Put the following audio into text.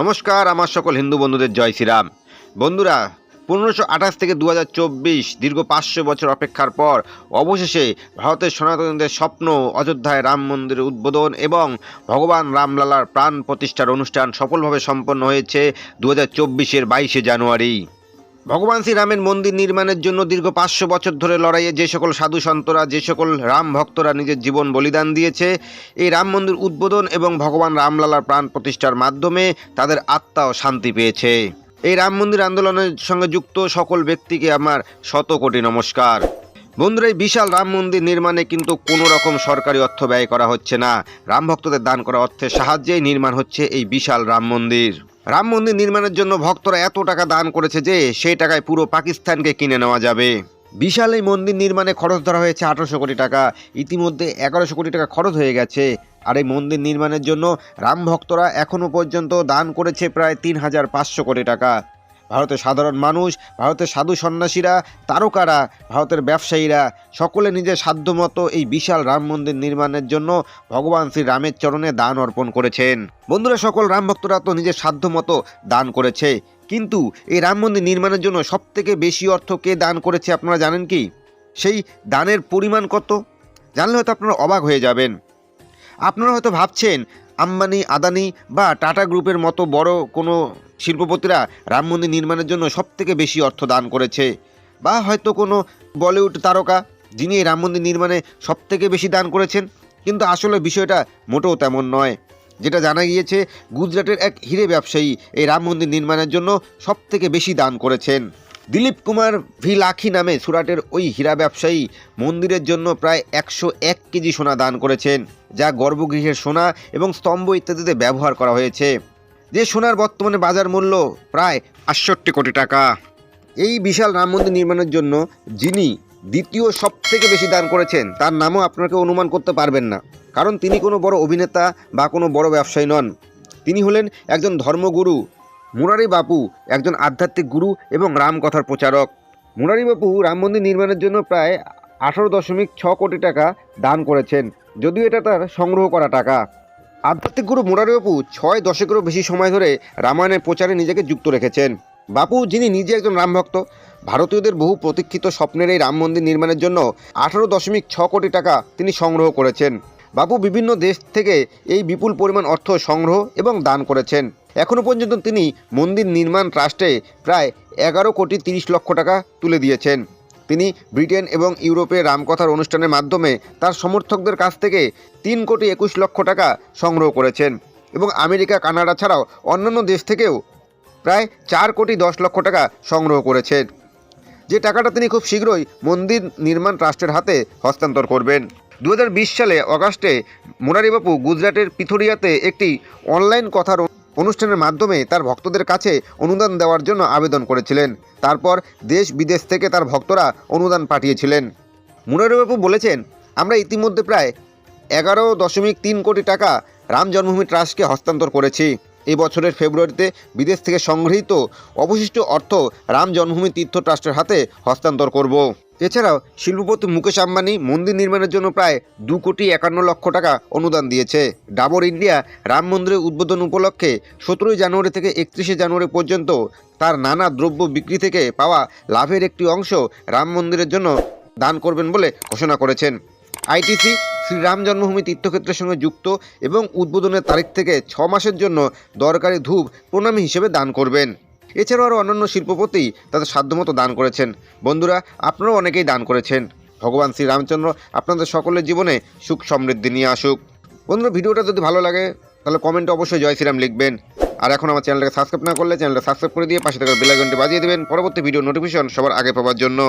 নমস্কার, আমার সকল হিন্দু বন্ধুদের জয় শ্রীরাম। বন্ধুরা, পনেরোশো আঠাশ থেকে দু হাজার চব্বিশ, দীর্ঘ পাঁচশো বছর অপেক্ষার পর অবশেষে ভারতের সনাতনদের স্বপ্ন অযোধ্যায় রাম মন্দিরের উদ্বোধন এবং ভগবান রামলালার প্রাণ প্রতিষ্ঠার অনুষ্ঠান সফলভাবে সম্পন্ন হয়েছে দু হাজার চব্বিশের বাইশে জানুয়ারি। ভগবান শ্রীরামের মন্দির নির্মাণের জন্য দীর্ঘ পাঁচশো বছর ধরে লড়াইয়ে যে সকল সাধু সন্তরা, যে সকল রাম ভক্তরা নিজের জীবন বলিদান দিয়েছে, এই রাম মন্দির উদ্বোধন এবং ভগবান রামলালার প্রাণ প্রতিষ্ঠার মাধ্যমে তাদের আত্মাও শান্তি পেয়েছে। এই রাম মন্দির আন্দোলনের সঙ্গে যুক্ত সকল ব্যক্তিকে আমার শত কোটি নমস্কার। বন্ধুরা, এই বিশাল রাম মন্দির নির্মাণে কিন্তু কোনো রকম সরকারি অর্থ ব্যয় করা হচ্ছে না। রাম ভক্তদের দান করা অর্থের সাহায্যেই নির্মাণ হচ্ছে এই বিশাল রাম মন্দির। রাম মন্দির নির্মাণের জন্য ভক্তরা এত টাকা দান করেছে যে সেই টাকায় পুরো পাকিস্তানকে কিনে নেওয়া যাবে। বিশাল এই মন্দির নির্মাণে খরচ ধরা হয়েছে আঠারোশো কোটি টাকা। ইতিমধ্যে এগারোশো কোটি টাকা খরচ হয়ে গেছে। আর এই মন্দির নির্মাণের জন্য রাম ভক্তরা এখনও পর্যন্ত দান করেছে প্রায় তিন হাজার পাঁচশো কোটি টাকা। ভারতের সাধারণ মানুষ, ভারতের সাধু সন্ন্যাসীরা, তারকারা, ভারতের ব্যবসায়ীরা, সকলে নিজের সাধ্যমতো এই বিশাল রাম মন্দির নির্মাণের জন্য ভগবান শ্রী রামের চরণে দান অর্পণ করেছেন। বন্ধুরা, সকল রাম ভক্তরা তো নিজের সাধ্যমতো দান করেছে। কিন্তু এই রাম মন্দির নির্মাণের জন্য সবথেকে বেশি অর্থ কে দান করেছে আপনারা জানেন কি? সেই দানের পরিমাণ কত? জানলে হয়তো আপনারা অবাক হয়ে যাবেন। আপনারা হয়তো ভাবছেন, আম্বানি, আদানি বা টাটা গ্রুপের মতো বড় কোনো শিল্পপতিরা রাম মন্দির নির্মাণের জন্য সবথেকে বেশি অর্থ দান করেছে। বা হয়তো কোনো বলিউড তারকা যিনি এই রাম মন্দির নির্মাণে সবথেকে বেশি দান করেছেন, কিন্তু আসলে বিষয়টা মোটেও তেমন নয়। যেটা জানা গিয়েছে, গুজরাটের এক হিরে ব্যবসায়ী এই রাম মন্দির নির্মাণের জন্য সবথেকে বেশি দান করেছেন। দিলীপ কুমার ভি লাখি নামে সুরাটের ওই হীরা ব্যবসায়ী মন্দিরের জন্য প্রায় একশো এক কেজি সোনা দান করেছেন, যা গর্ভগৃহের সোনা এবং স্তম্ভ ইত্যাদিতে ব্যবহার করা হয়েছে। যে সোনার বর্তমানে বাজার মূল্য প্রায় আটষট্টি কোটি টাকা। এই বিশাল রাম মন্দির নির্মাণের জন্য যিনি দ্বিতীয় সব থেকে বেশি দান করেছেন, তার নামও আপনাকে অনুমান করতে পারবেন না। কারণ তিনি কোনো বড় অভিনেতা বা কোনো বড় ব্যবসায়ী নন। তিনি হলেন একজন ধর্মগুরু, মুরারি বাপু একজন আধ্যাত্মিক গুরু এবং রামকথার প্রচারক। মুরারি বাপু রাম মন্দির নির্মাণের জন্য প্রায় আঠারো দশমিক ছ কোটি টাকা দান করেছেন, যদিও এটা তার সংগ্রহ করা টাকা। আধ্যাত্মিক গুরু মুরারি বাপু ছয় দশকেরও বেশি সময় ধরে রামায়ণের প্রচারে নিজেকে যুক্ত রেখেছেন। বাপু যিনি নিজে একজন রামভক্ত, ভারতীয়দের বহু প্রতীক্ষিত স্বপ্নের এই রাম মন্দির নির্মাণের জন্য আঠারো দশমিক ছ কোটি টাকা তিনি সংগ্রহ করেছেন। বাপু বিভিন্ন দেশ থেকে এই বিপুল পরিমাণ অর্থ সংগ্রহ এবং দান করেছেন। এখনও পর্যন্ত তিনি মন্দির নির্মাণ ট্রাস্টে প্রায় এগারো কোটি তিরিশ লক্ষ টাকা তুলে দিয়েছেন। তিনি ব্রিটেন এবং ইউরোপে রামকথার অনুষ্ঠানের মাধ্যমে তার সমর্থকদের কাছ থেকে তিন কোটি একুশ লক্ষ টাকা সংগ্রহ করেছেন এবং আমেরিকা, কানাডা ছাড়াও অন্যান্য দেশ থেকেও প্রায় চার কোটি দশ লক্ষ টাকা সংগ্রহ করেছেন। যে টাকাটা তিনি খুব শীঘ্রই মন্দির নির্মাণ ট্রাস্টের হাতে হস্তান্তর করবেন। দু হাজার বিশ সালে অগাস্টে মোরারিবাপু গুজরাটের পিথোরিয়াতে একটি অনলাইন কথার অনুষ্ঠানের মাধ্যমে তার ভক্তদের কাছে অনুদান দেওয়ার জন্য আবেদন করেছিলেন। তারপর দেশ বিদেশ থেকে তার ভক্তরা অনুদান পাঠিয়েছিলেন। মুরারিবাপু বলেছেন, আমরা ইতিমধ্যে প্রায় এগারো দশমিক তিন কোটি টাকা রাম জন্মভূমি ট্রাস্টকে হস্তান্তর করেছি। এই বছরের ফেব্রুয়ারিতে বিদেশ থেকে সংগৃহীত অবশিষ্ট অর্থ রাম জন্মভূমি তীর্থ ট্রাস্টের হাতে হস্তান্তর করব। এছাড়াও শিল্পপতি মুকেশ আম্বানি মন্দির নির্মাণের জন্য প্রায় দু কোটি একান্ন লক্ষ টাকা অনুদান দিয়েছে। ডাবর ইন্ডিয়া রাম মন্দিরের উদ্বোধন উপলক্ষে সতেরোই জানুয়ারি থেকে একত্রিশে জানুয়ারি পর্যন্ত তার নানা দ্রব্য বিক্রি থেকে পাওয়া লাভের একটি অংশ রাম মন্দিরের জন্য দান করবেন বলে ঘোষণা করেছেন। আইটিসি শ্রীরাম জন্মভূমি তীর্থক্ষেত্রের সঙ্গে যুক্ত এবং উদ্বোধনের তারিখ থেকে ছ মাসের জন্য দরকারি ধূপ প্রণামী হিসেবে দান করবেন। এছাড়াও আরও অন্যান্য শিল্পপতি তাদের সাধ্যমতো দান করেছেন। বন্ধুরা, আপনারাও অনেকেই দান করেছেন। ভগবান শ্রীরামচন্দ্র আপনাদের সকলের জীবনে সুখ সমৃদ্ধি নিয়ে আসুক। বন্ধুরা, ভিডিওটা যদি ভালো লাগে, তাহলে কমেন্টে অবশ্যই জয় শ্রীরাম লিখবেন। আর এখন আমার চ্যানেলটাকে সাবস্ক্রাইব না করলে চ্যানেলটা সাবস্ক্রাইব করে দিয়ে পাশে থাকা বেলাইকনটি বাজিয়ে দেবেন। পরবর্তী ভিডিও নোটিফিকেশন সবার আগে পাওয়ার জন্য।